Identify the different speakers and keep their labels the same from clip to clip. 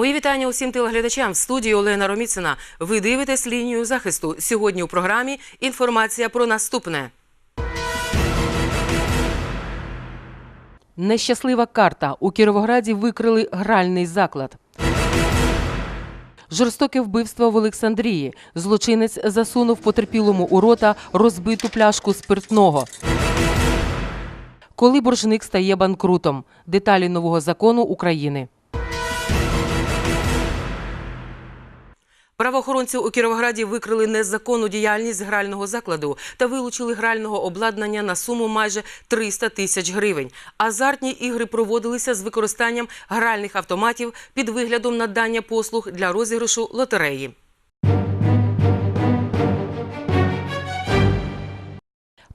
Speaker 1: Мої вітання усім телеглядачам в студії Олена Роміцина. Ви дивитесь лінію захисту. Сьогодні у програмі інформація про наступне. Нещаслива карта. У Кіровограді викрили гральний заклад. Жорстоке вбивство в Олександрії. Злочинець засунув потерпілому у рота розбиту пляшку спиртного. Коли боржник стає банкрутом. Деталі нового закону України. Правоохоронці у Кіровограді викрили незаконну діяльність грального закладу та вилучили грального обладнання на суму майже 300 тисяч гривень. Азартні ігри проводилися з використанням гральних автоматів під виглядом надання послуг для розіграшу лотереї.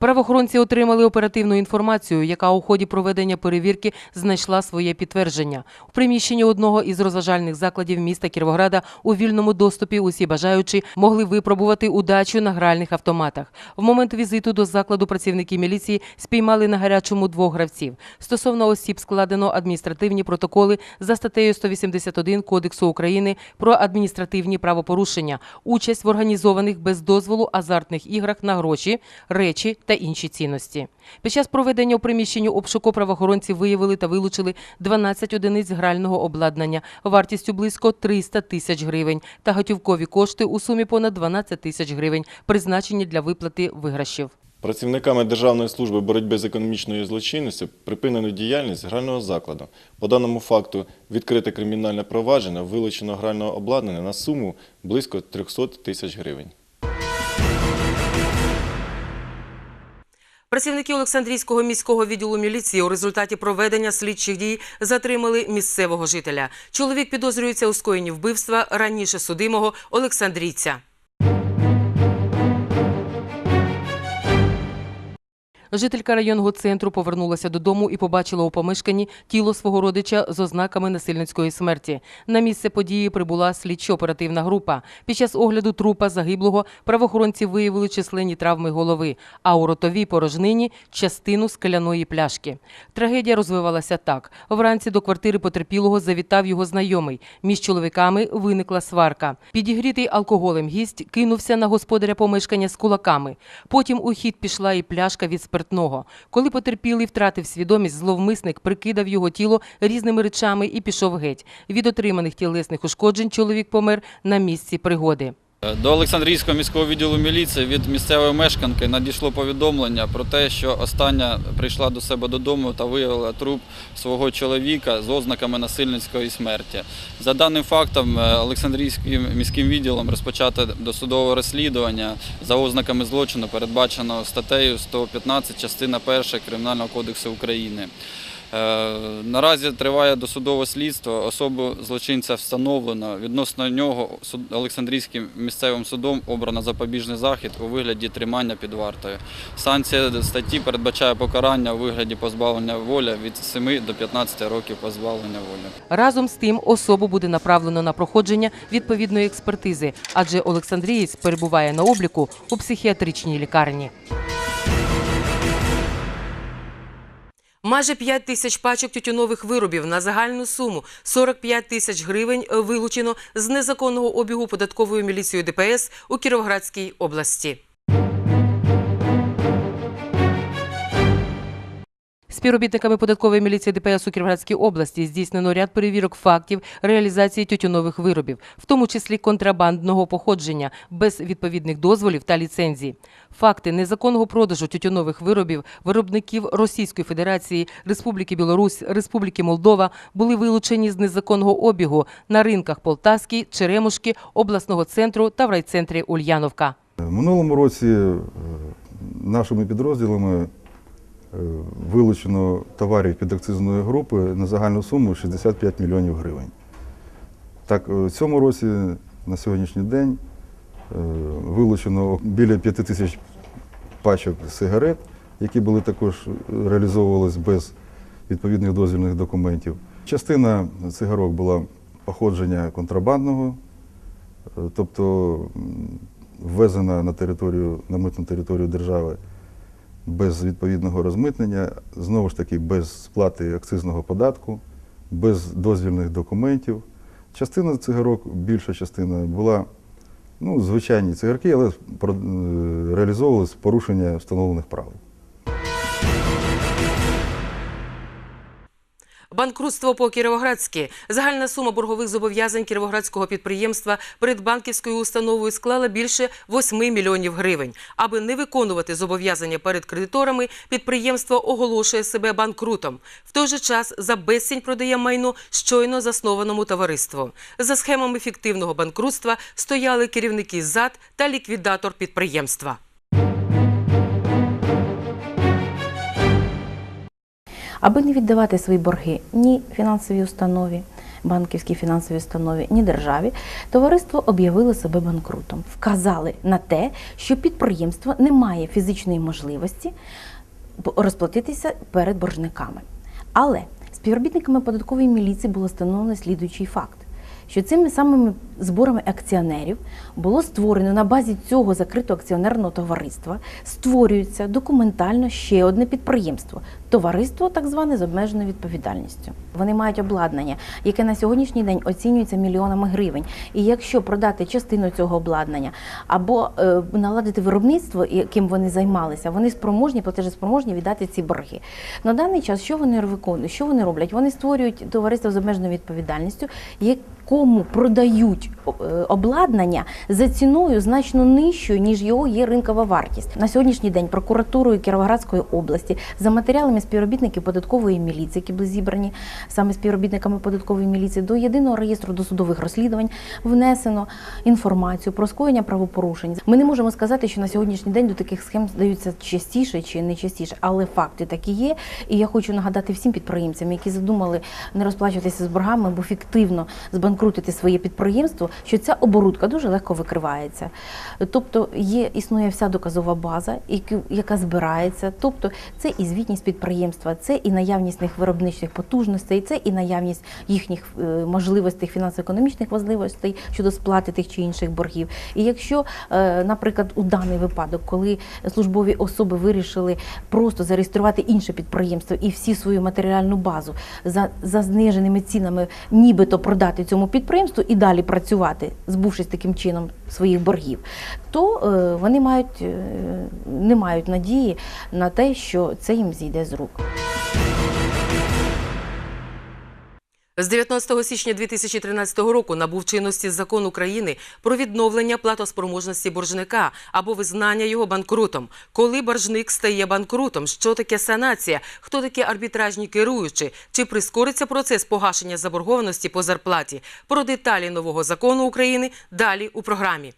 Speaker 1: Правоохоронці отримали оперативну інформацію, яка у ході проведення перевірки знайшла своє підтвердження. У приміщенні одного із розважальних закладів міста Кіровограда у вільному доступі усі бажаючі могли випробувати удачу на гральних автоматах. В момент візиту до закладу працівники міліції спіймали на гарячому двох гравців. Стосовно осіб складено адміністративні протоколи за статтею 181 Кодексу України про адміністративні правопорушення, участь в організованих без дозволу азартних іграх на гроші, речі та інші цінності. Під час проведення у приміщенні обшуку правоохоронці виявили та вилучили 12 одиниць грального обладнання вартістю близько 300 тисяч гривень та готівкові кошти у сумі понад 12 тисяч гривень, призначені для виплати виграшів.
Speaker 2: Працівниками Державної служби боротьби з економічною злочинністю припинено діяльність грального закладу. По даному факту відкрите кримінальне провадження, вилучено грального обладнання на суму близько 300 тисяч гривень.
Speaker 1: Працівники Олександрійського міського відділу міліції у результаті проведення слідчих дій затримали місцевого жителя. Чоловік підозрюється у скоєнні вбивства раніше судимого Олександрійця. Жителька районного центру повернулася додому і побачила у помешканні тіло свого родича з ознаками насильницької смерті. На місце події прибула слідчо-оперативна група. Під час огляду трупа загиблого правоохоронці виявили численні травми голови, а у ротовій порожнині частину скляної пляшки. Трагедія розвивалася так: вранці до квартири потерпілого завітав його знайомий. Між чоловіками виникла сварка. Підігрітий алкоголем гість кинувся на господаря помешкання з кулаками. Потім у хід пішла і пляшка від спиртного. Коли потерпілий втратив свідомість, зловмисник прикидав його тіло різними речами і пішов геть. Від отриманих тілесних ушкоджень чоловік помер на місці пригоди.
Speaker 3: До Олександрійського міського відділу міліції від місцевої мешканки надійшло повідомлення про те, що остання прийшла до себе додому та виявила труп свого чоловіка з ознаками насильницької смерті. За даним фактом, е, Олександрійським міським відділом розпочато досудове розслідування за ознаками злочину, передбаченого статтею 115 частина 1 Кримінального кодексу України. Е, Наразі триває досудове слідство. Особу злочинця встановлено. Відносно нього Олександрійським місцевим судом обрано запобіжний захід у вигляді тримання під вартою. Санкція статті передбачає покарання у вигляді позбавлення волі від 7 до 15 років позбавлення волі.
Speaker 1: Разом з тим особу буде направлено на проходження відповідної експертизи, адже Олександрієць перебуває на обліку у психіатричній лікарні. Майже 5 тисяч пачок тютюнових виробів на загальну суму 45 тисяч гривень вилучено з незаконного обігу податковою міліцією ДПС у Кіровоградській області. Співробітниками податкової міліції ДПС у Кіровоградській області здійснено ряд перевірок фактів реалізації тютюнових виробів, в тому числі контрабандного походження без відповідних дозволів та ліцензій. Факти незаконного продажу тютюнових виробів виробників Російської Федерації, Республіки Білорусь, Республіки Молдова були вилучені з незаконного обігу на ринках Полтавській, Черемушки, обласного центру та в райцентрі Ульяновка.
Speaker 4: В минулому році е, нашими підрозділами вилучено товарів під акцизної групи на загальну суму 65 мільйонів гривень. Так, е, в цьому році на сьогоднішній день е, вилучено біля 5 тисяч пачок сигарет, які були також реалізовувалися без відповідних дозвільних документів. Частина цигарок була походження контрабандного, е, тобто ввезена на територію, на митну територію держави без відповідного розмитнення, знову ж таки без сплати акцизного податку, без дозвільних документів. Частина цигарок, більша частина була ну, звичайні цигарки, але е, реалізовувалися порушення встановлених правил.
Speaker 1: Банкрутство по Кіровоградськи. Загальна сума боргових зобов'язань кіровоградського підприємства перед банківською установою склала більше 8 мільйонів гривень. Аби не виконувати зобов'язання перед кредиторами, підприємство оголошує себе банкрутом. В той же час за безцінь продає майно щойно заснованому товариству. За схемами фіктивного банкрутства стояли керівники ЗАД та ліквідатор підприємства.
Speaker 5: Аби не віддавати свої борги ні фінансовій установі, банківській фінансовій установі, ні державі, товариство об'явило себе банкрутом. Вказали на те, що підприємство не має фізичної можливості розплатитися перед боржниками. Але співробітниками податкової міліції було встановлено слідуючий факт. Що цими самими зборами акціонерів було створено на базі цього закритого акціонерного товариства створюється документально ще одне підприємство товариство, так зване з обмеженою відповідальністю. Вони мають обладнання, яке на сьогоднішній день оцінюється мільйонами гривень. І якщо продати частину цього обладнання або е, наладити виробництво, яким вони займалися, вони спроможні, платежеспроможні віддати ці борги. На даний час що вони виконують? Що вони роблять? Вони створюють товариство з обмеженою відповідальністю, якому продають е, обладнання за ціною значно нижчою, ніж його є ринкова вартість. На сьогоднішній день прокуратурою Кіровоградської області за матеріалами співробітників податкової міліції, які були зібрані саме співробітниками податкової міліції, до єдиного реєстру досудових розслідувань внесено інформацію про скоєння правопорушень. Ми не можемо сказати, що на сьогоднішній день до таких схем здаються частіше чи не частіше, але факти такі є. І я хочу нагадати всім підприємцям, які задумали не розплачуватися з боргами, бо фіктивно збанкрутити своє підприємство, що ця оборудка дуже легко викривається. Тобто є існує вся доказова база, яка збирається. Тобто це і звітність підприємства, це і наявність них виробничих потужностей, це і наявність їхніх е, можливостей, фінансово-економічних можливостей щодо сплати тих чи інших боргів. І якщо, е, наприклад, у даний випадок, коли службові особи вирішили просто зареєструвати інше підприємство і всі свою матеріальну базу за, за зниженими цінами, нібито продати цьому підприємству і далі працювати, збувшись таким чином своїх боргів, то е, вони мають не мають надії на те, що це їм зійде з рук.
Speaker 1: З 19 січня 2013 року набув чинності закон України про відновлення платоспроможності боржника або визнання його банкрутом. Коли боржник стає банкрутом, що таке санація, хто такі арбітражні керуючі, чи прискориться процес погашення заборгованості по зарплаті? Про деталі нового закону України далі у програмі.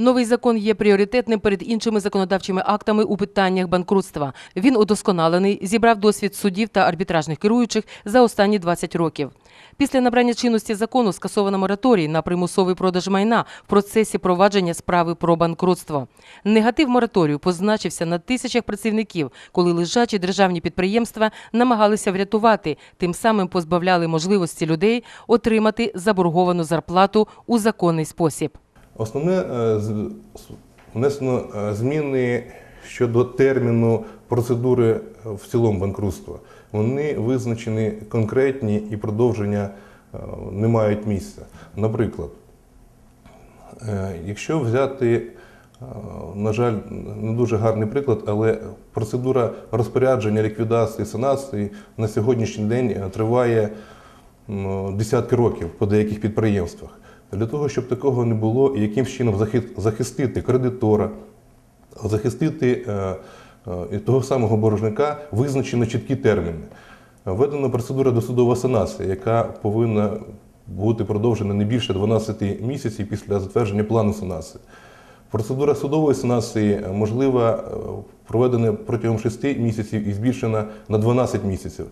Speaker 1: Новий закон є пріоритетним перед іншими законодавчими актами у питаннях банкрутства. Він удосконалений, зібрав досвід суддів та арбітражних керуючих за останні 20 років. Після набрання чинності закону скасовано мораторій на примусовий продаж майна в процесі провадження справи про банкрутство. Негатив мораторію позначився на тисячах працівників, коли лежачі державні підприємства намагалися врятувати, тим самим позбавляли можливості людей отримати заборговану зарплату у законний спосіб.
Speaker 6: Основне е, внесено е, зміни щодо терміну процедури е, в цілому банкрутства. Вони визначені конкретні і продовження не мають місця. Наприклад, якщо взяти, на жаль, не дуже гарний приклад, але процедура розпорядження, ліквідації, санації на сьогоднішній день триває десятки років по деяких підприємствах. Для того, щоб такого не було, і якимсь чином захистити кредитора, захистити е, е, того самого боржника, визначено чіткі терміни. Введена процедура досудова санація, яка повинна бути продовжена не більше 12 місяців після затвердження плану санації. Процедура судової санації можлива е, проведена протягом 6 місяців і збільшена на 12 місяців.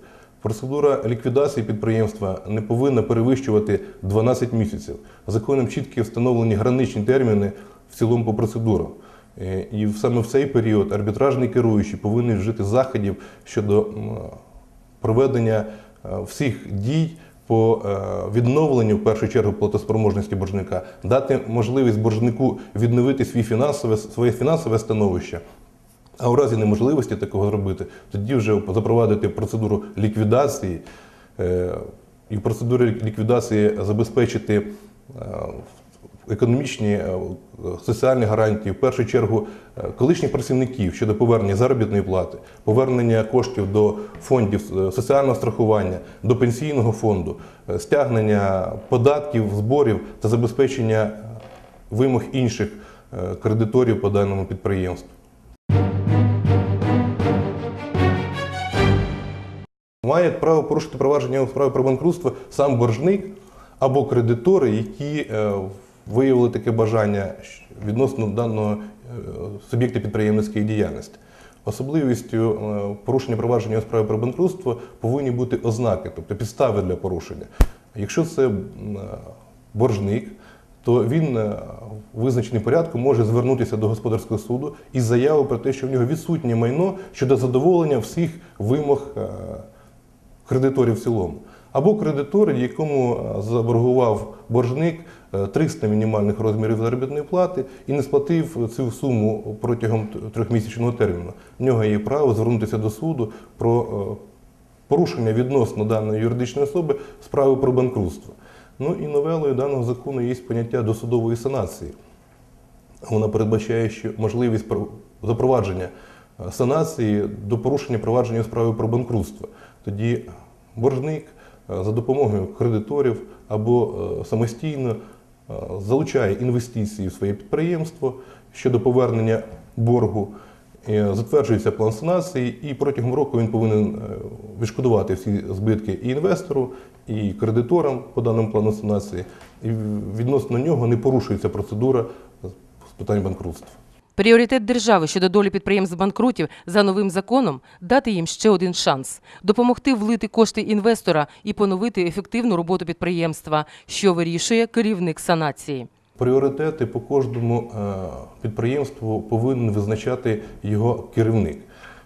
Speaker 6: Процедура ліквідації підприємства не повинна перевищувати 12 місяців. Законом чітко встановлені граничні терміни в цілому по процедурам. Е, І саме в цей період арбітражний керуючий повинен вжити заходів щодо проведення е, всіх дій по е, відновленню в першу чергу платоспроможності боржника, дати можливість боржнику відновити свій фінансове, своє фінансове становище А у разі неможливості такого зробити, тоді вже запровадити процедуру ліквідації е, і в процедурі ліквідації забезпечити е, економічні е, соціальні гарантії, в першу чергу колишніх працівників щодо повернення заробітної плати, повернення коштів до фондів соціального страхування, до пенсійного фонду, стягнення податків, зборів та забезпечення вимог інших кредиторів по даному підприємству. Має право порушити провадження у справі про банкрутство сам боржник або кредитори, які е, виявили таке бажання відносно даного е, суб'єкта підприємницької діяльності. Особливістю е, порушення провадження у справі про банкрутство повинні бути ознаки, тобто підстави для порушення. Якщо це боржник, то він в визначеній порядку може звернутися до господарського суду із заявою про те, що в нього відсутнє майно щодо задоволення всіх вимог кредиторів в цілому. Або кредитор, якому е, заборгував боржник е, 300 мінімальних розмірів заробітної плати і не сплатив цю суму протягом трьохмісячного терміну. В нього є право звернутися до суду про е, порушення відносно даної юридичної особи справи про банкрутство. Ну і новелою даного закону є поняття досудової санації. Вона передбачає, що можливість запровадження е, санації до порушення провадження справи про банкрутство. Тоді боржник е, за допомогою кредиторів або е, самостійно е, залучає інвестиції в своє підприємство щодо повернення боргу. Затверджується план санації, і протягом року він повинен відшкодувати всі збитки і інвестору, і кредиторам по даному плану санації. І відносно нього не порушується процедура з питань банкрутства.
Speaker 1: Пріоритет держави щодо долі підприємств банкрутів за новим законом дати їм ще один шанс допомогти влити кошти інвестора і поновити ефективну роботу підприємства, що вирішує керівник санації.
Speaker 6: Пріоритети по кожному е, підприємству повинен визначати його керівник.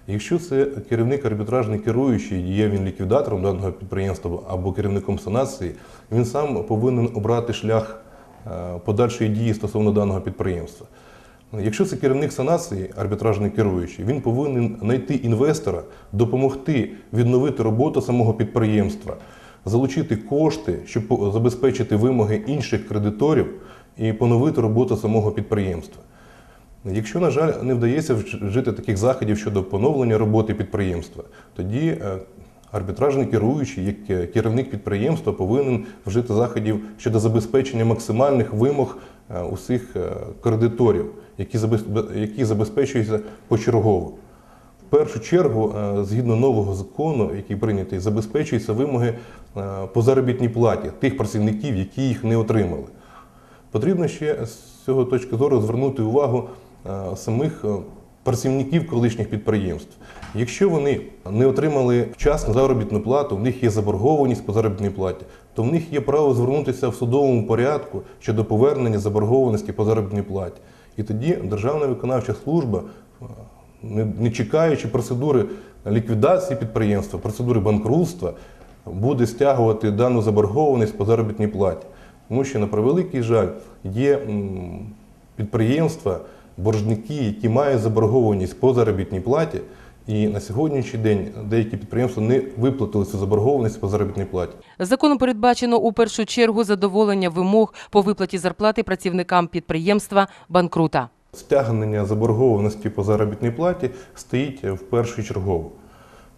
Speaker 6: Якщо це керівник арбітражний керуючий, є він ліквідатором даного підприємства або керівником санації, він сам повинен обрати шлях е, подальшої дії стосовно даного підприємства. Якщо це керівник санації, арбітражний керуючий, він повинен знайти інвестора, допомогти відновити роботу самого підприємства, залучити кошти, щоб забезпечити вимоги інших кредиторів і поновити роботу самого підприємства. Якщо, на жаль, не вдається вжити таких заходів щодо поновлення роботи підприємства, тоді е, арбітражний керуючий, як е, керівник підприємства, повинен вжити заходів щодо забезпечення максимальних вимог е, усіх кредиторів, які забезпечуються почергово. В першу чергу, е, згідно нового закону, який прийнятий, забезпечуються вимоги е, по заробітній платі тих працівників, які їх не отримали. Потрібно ще з цього точки зору звернути увагу е, самих працівників колишніх підприємств. Якщо вони не отримали вчасно заробітну плату, в них є заборгованість по заробітній платі, то в них є право звернутися в судовому порядку щодо повернення заборгованості по заробітній платі. І тоді Державна виконавча служба, е, не, не чекаючи процедури ліквідації підприємства, процедури банкрутства, буде стягувати дану заборгованість по заробітній платі. Тому що, на превеликий жаль, є підприємства, боржники, які мають заборгованість по заробітній платі, і на сьогоднішній день деякі підприємства не виплатили цю заборгованість по заробітній платі.
Speaker 1: Законом передбачено у першу чергу задоволення вимог по виплаті зарплати працівникам підприємства банкрута.
Speaker 6: Стягнення заборгованості по заробітній платі стоїть в першу чергу.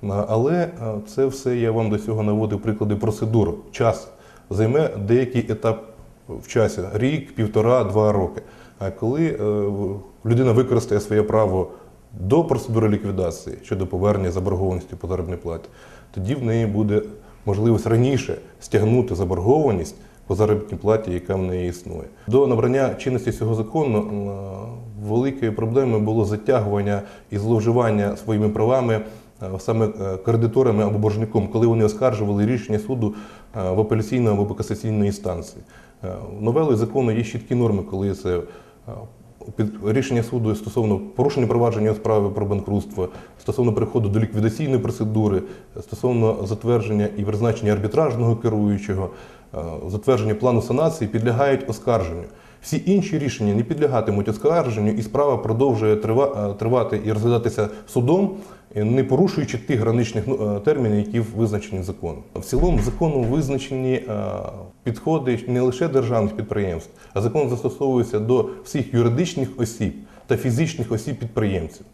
Speaker 6: Але е, це все я вам до цього наводив приклади процедур. Час займе деякий етап в часі рік, півтора, два роки. А коли е, людина використає своє право до процедури ліквідації щодо повернення заборгованості по заробітній платі, тоді в неї буде можливість раніше стягнути заборгованість по заробітній платі, яка в неї існує. До набрання чинності цього закону е, великою проблемою було затягування і зловживання своїми правами е, саме е, кредиторами або боржником, коли вони оскаржували рішення суду в апеляційну або касаційну інстанції. Новелою закону є чіткі норми, коли це рішення суду стосовно порушення провадження у справи про банкрутство, стосовно переходу до ліквідаційної процедури, стосовно затвердження і призначення арбітражного керуючого, е, затвердження плану санації підлягають оскарженню. Всі інші рішення не підлягатимуть оскарженню, і справа продовжує е, тривати і розглядатися судом, не порушуючи тих граничних ну, е, термінів, які визначені законом. В цілому законом визначені е, підходи не лише державних підприємств, а закон застосовується до всіх юридичних осіб та фізичних осіб підприємців.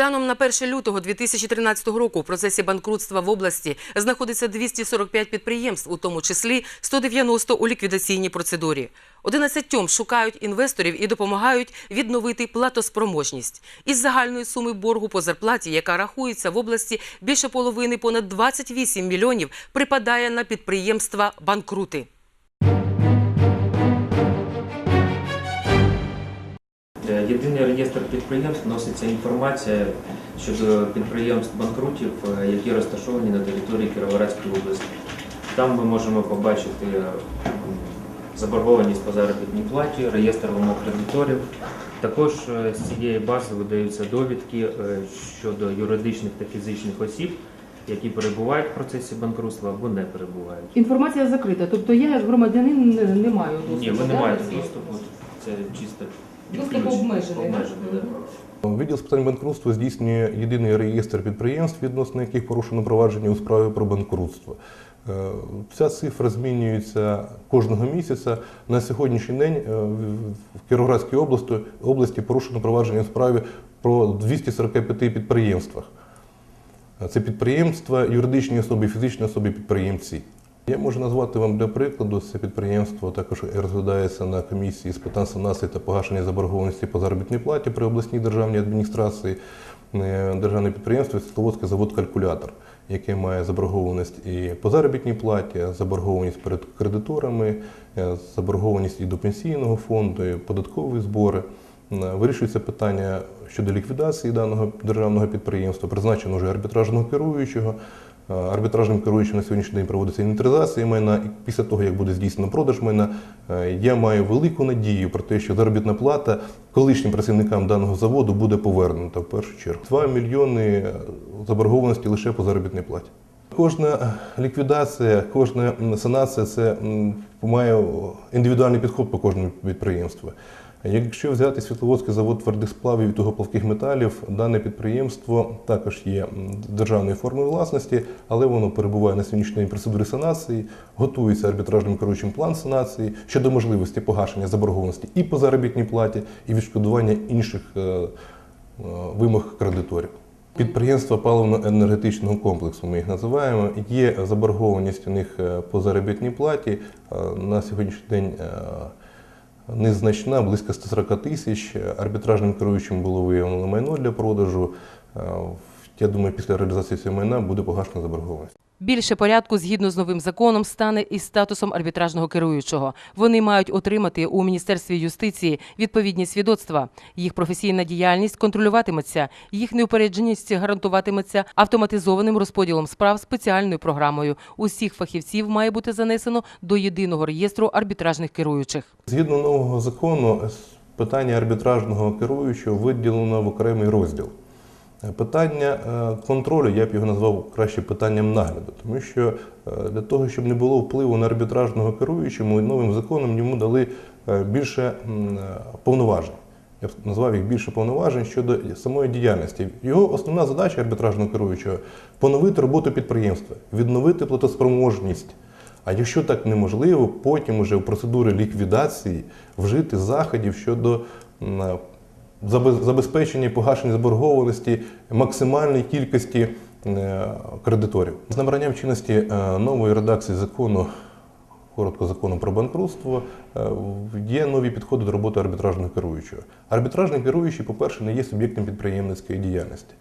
Speaker 1: Станом на 1 лютого 2013 року в процесі банкрутства в області знаходиться 245 підприємств, у тому числі 190 у ліквідаційній процедурі. 11 шукають інвесторів і допомагають відновити платоспроможність. Із загальної суми боргу по зарплаті, яка рахується в області, більше половини, понад 28 мільйонів, припадає на підприємства банкрути.
Speaker 7: Е, Єдиний реєстр підприємств вноситься інформація щодо підприємств банкрутів, е, які розташовані на території Кіровоградської області. Там ми можемо побачити е, заборгованість по заробітній платі, реєстр вимог кредиторів. Також з цієї бази видаються довідки щодо юридичних та фізичних осіб, які перебувають в процесі банкрутства або не перебувають.
Speaker 8: Інформація закрита, тобто я як громадянин не, не маю доступу.
Speaker 7: Ні, ви не маєте доступу. Це чисто
Speaker 8: Доступ обмежений.
Speaker 7: Обмежений, да.
Speaker 6: Відділ з питань банкрутства здійснює єдиний реєстр підприємств, відносно яких порушено провадження у справі про банкрутство. Е, Ця цифра змінюється кожного місяця. На сьогоднішній день е, в- Кіровоградській області, області порушено провадження у справі про 245 підприємствах. Це підприємства, юридичні особи, фізичні особи, підприємці. Я можу назвати вам для прикладу, це підприємство також розглядається на комісії з питань санації та погашення заборгованості по заробітній платі при обласній державній адміністрації. Е, Державне підприємство Світловодський завод Калькулятор, яке має заборгованість і по заробітній платі, заборгованість перед кредиторами, е, заборгованість і до пенсійного фонду, і податкові збори. Е, Вирішується питання щодо ліквідації даного державного підприємства, призначено вже арбітражного керуючого. Е, Арбітражним керуючим на сьогоднішній день проводиться інвентаризація майна, і після того, як буде здійснено продаж майна, е, я маю велику надію про те, що заробітна плата колишнім працівникам даного заводу буде повернута в першу чергу. 2 мільйони заборгованості лише по заробітній платі. Кожна ліквідація, кожна санація це має індивідуальний підход по кожному підприємству. Якщо взяти Світловодський завод твердих сплавів і тугоплавких металів, дане підприємство також є м, державної форми власності, але воно перебуває на сьогоднішній процедурі санації, готується арбітражним керуючим план санації щодо можливості погашення заборгованості і по заробітній платі, і відшкодування інших е, е, вимог кредиторів. Підприємства паливно-енергетичного комплексу, ми їх називаємо. Є заборгованість у них е, по заробітній платі. На сьогоднішній день незначна, близько 140 тисяч. Арбітражним керуючим було виявлено майно для продажу. Е, Я думаю, після реалізації цього майна буде погашена заборгованість.
Speaker 1: Більше порядку згідно з новим законом стане із статусом арбітражного керуючого. Вони мають отримати у Міністерстві юстиції відповідні свідоцтва. Їх професійна діяльність контролюватиметься, їх неупередженість гарантуватиметься автоматизованим розподілом справ спеціальною програмою. Усіх фахівців має бути занесено до єдиного реєстру арбітражних керуючих.
Speaker 6: Згідно нового закону, питання арбітражного керуючого виділено в окремий розділ. Питання е, контролю, я б його назвав краще питанням нагляду, тому що е, для того, щоб не було впливу на арбітражного керуючого, новим законом йому дали е, більше повноважень. Я б назвав їх більше повноважень щодо самої діяльності. Його основна задача арбітражного керуючого поновити роботу підприємства, відновити платоспроможність. А якщо так неможливо, потім уже в процедурі ліквідації вжити заходів щодо забезпечення погашення заборгованості максимальної кількості е, кредиторів. З набранням чинності е, нової редакції закону, коротко закону про банкрутство, е, є нові підходи до роботи арбітражного керуючого. Арбітражний керуючий, по-перше, не є суб'єктом підприємницької діяльності.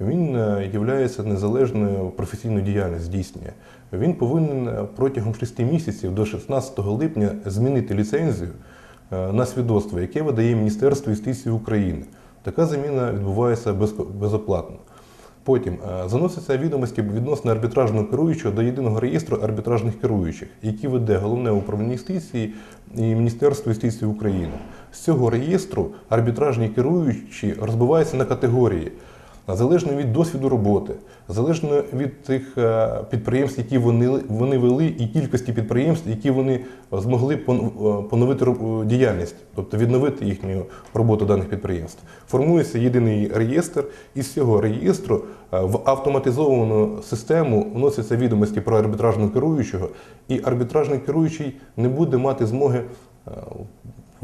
Speaker 6: Він є незалежною професійною діяльність здійснює. Він повинен протягом 6 місяців до 16 липня змінити ліцензію на свідоцтво, яке видає Міністерство юстиції України. Така заміна відбувається безоплатно. Потім е, заносяться відомості відносно арбітражного керуючого до єдиного реєстру арбітражних керуючих, який веде головне управління юстиції і Міністерство юстиції України. З цього реєстру арбітражні керуючі розбиваються на категорії. Залежно від досвіду роботи, залежно від тих е, підприємств, які вони, вони вели, і кількості підприємств, які вони змогли е, поновити діяльність, тобто відновити їхню роботу даних підприємств. Формується єдиний реєстр, і з цього реєстру е, в автоматизовану систему вносяться відомості про арбітражного керуючого, і арбітражний керуючий не буде мати змоги е,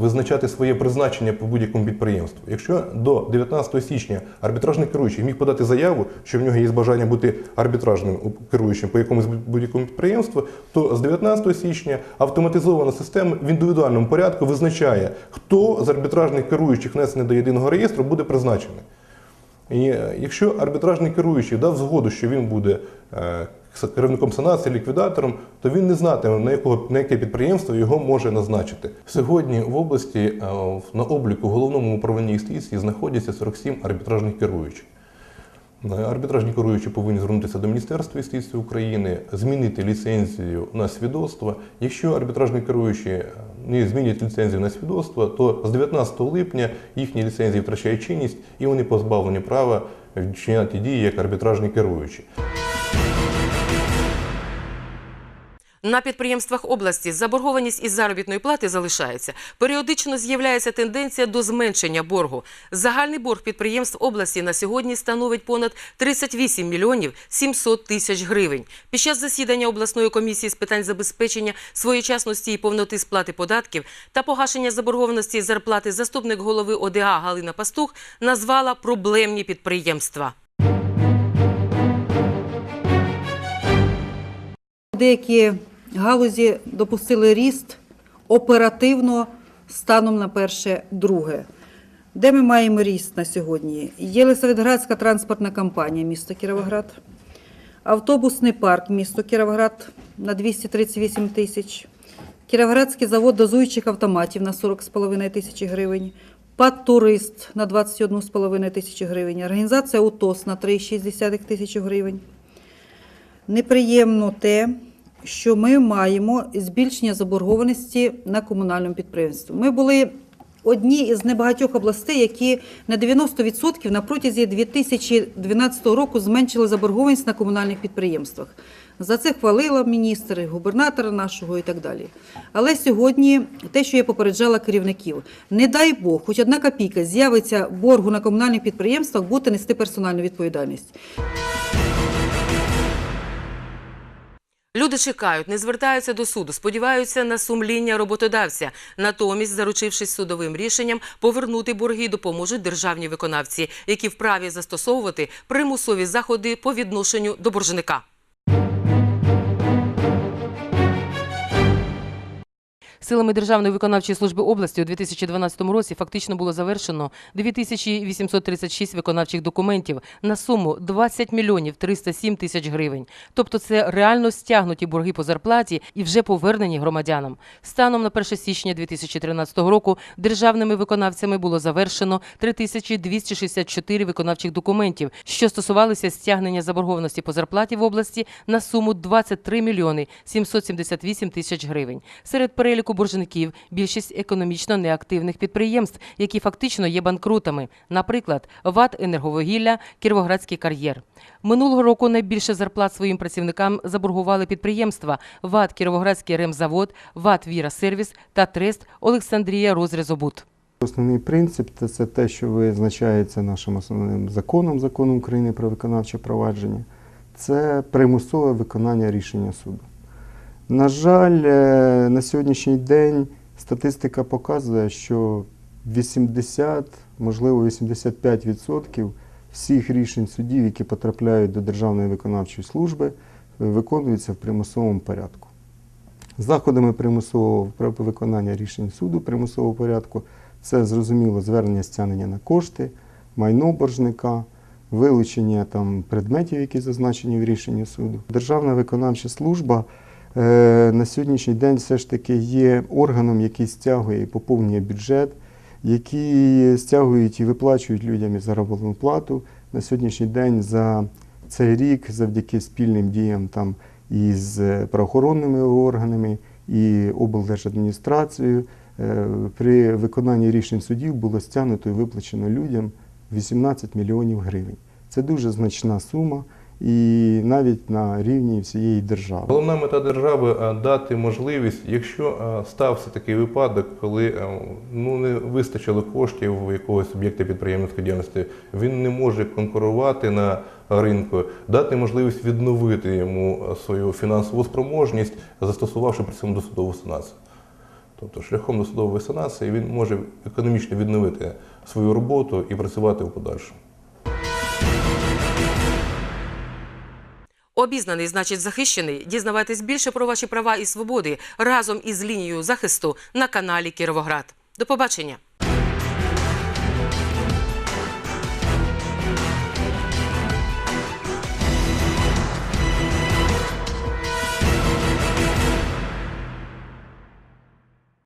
Speaker 6: визначати своє призначення по будь-якому підприємству. Якщо до 19 січня арбітражний керуючий міг подати заяву, що в нього є бажання бути арбітражним керуючим по якомусь будь-якому підприємству, то з 19 січня автоматизована система в індивідуальному порядку визначає, хто з арбітражних керуючих внесений до єдиного реєстру буде призначений. І е, якщо арбітражний керуючий дав згоду, що він буде е, керівником санації, ліквідатором, то він не знатиме, на, якого, на яке підприємство його може назначити. Сьогодні в області е, на обліку головному управлінні юстиції знаходяться 47 арбітражних керуючих. Е, Арбітражні керуючі повинні звернутися до Міністерства юстиції України, змінити ліцензію на свідоцтво. Якщо арбітражні керуючі е, не змінять ліцензію на свідоцтво, то з 19 липня їхні ліцензії втрачають чинність і вони позбавлені права вчиняти дії як арбітражні керуючі.
Speaker 1: На підприємствах області заборгованість із заробітної плати залишається. Періодично з'являється тенденція до зменшення боргу. Загальний борг підприємств області на сьогодні становить понад 38 мільйонів 700 тисяч гривень. Під час засідання обласної комісії з питань забезпечення своєчасності і повноти сплати податків та погашення заборгованості зарплати заступник голови ОДА Галина Пастух назвала проблемні підприємства.
Speaker 9: Деякі галузі допустили ріст оперативно станом на перше друге. Де ми маємо ріст на сьогодні? Єлисаветградська транспортна компанія місто Кіровоград, автобусний парк місто Кіровоград на 238 тисяч, Кіровоградський завод дозуючих автоматів на 40,5 тисячі гривень, Паттурист на 21,5 тисячі гривень, організація УТОС на 3,6 тисячі гривень. Неприємно те, що ми маємо збільшення заборгованості на комунальному підприємстві. Ми були одні із небагатьох областей, які на 90% на протязі 2012 року зменшили заборгованість на комунальних підприємствах. За це хвалила міністр, губернатора нашого і так далі. Але сьогодні те, що я попереджала керівників, не дай Бог, хоч одна копійка з'явиться боргу на комунальних підприємствах, будете нести персональну відповідальність.
Speaker 1: Люди чекають, не звертаються до суду, сподіваються на сумління роботодавця. Натомість, заручившись судовим рішенням, повернути борги допоможуть державні виконавці, які вправі застосовувати примусові заходи по відношенню до боржника. Силами Державної виконавчої служби області у 2012 році фактично було завершено 2836 виконавчих документів на суму 20 мільйонів 307 тисяч гривень. Тобто це реально стягнуті борги по зарплаті і вже повернені громадянам. Станом на 1 січня 2013 року державними виконавцями було завершено 3264 виконавчих документів, що стосувалися стягнення заборгованості по зарплаті в області на суму 23 мільйони 778 тисяч гривень. Серед переліку боржників більшість економічно неактивних підприємств, які фактично є банкрутами. Наприклад, ВАТ «Енерговугілля», Кіровоградський кар'єр. Минулого року найбільше зарплат своїм працівникам заборгували підприємства ВАТ «Кіровоградський ремзавод», ВАТ «Віра Сервіс» та Трест Олександрія Розрізобуд.
Speaker 10: Основний принцип це те, що визначається нашим основним законом, законом України про виконавче провадження, це примусове виконання рішення суду. На жаль, е, на сьогоднішній день статистика показує, що 80, можливо 85% всіх рішень судів, які потрапляють до Державної виконавчої служби, виконуються в примусовому порядку. Заходами примусового виконання рішень суду примусового порядку це зрозуміло звернення стягнення на кошти, майно боржника, вилучення там, предметів, які зазначені в рішенні суду. Державна виконавча служба на сьогоднішній день все ж таки є органом, який стягує і поповнює бюджет, які стягують і виплачують людям і заробітну плату. На сьогоднішній день за цей рік, завдяки спільним діям там із правоохоронними органами і облдержадміністрацією, е, при виконанні рішень судів було стягнуто і виплачено людям 18 мільйонів гривень. Це дуже значна сума і навіть на рівні всієї держави.
Speaker 6: Головна мета держави е, дати можливість, якщо е, стався такий випадок, коли е, ну, не вистачило коштів якогось об'єкта підприємницької діяльності, він не може конкурувати на ринку, дати можливість відновити йому свою фінансову спроможність, застосувавши при цьому досудову санацію. Тобто шляхом досудової санації він може економічно відновити свою роботу і працювати у подальшому.
Speaker 11: Обізнаний, значить захищений. Дізнавайтесь більше про ваші права і свободи разом із лінією захисту на каналі Кіровоград. До побачення.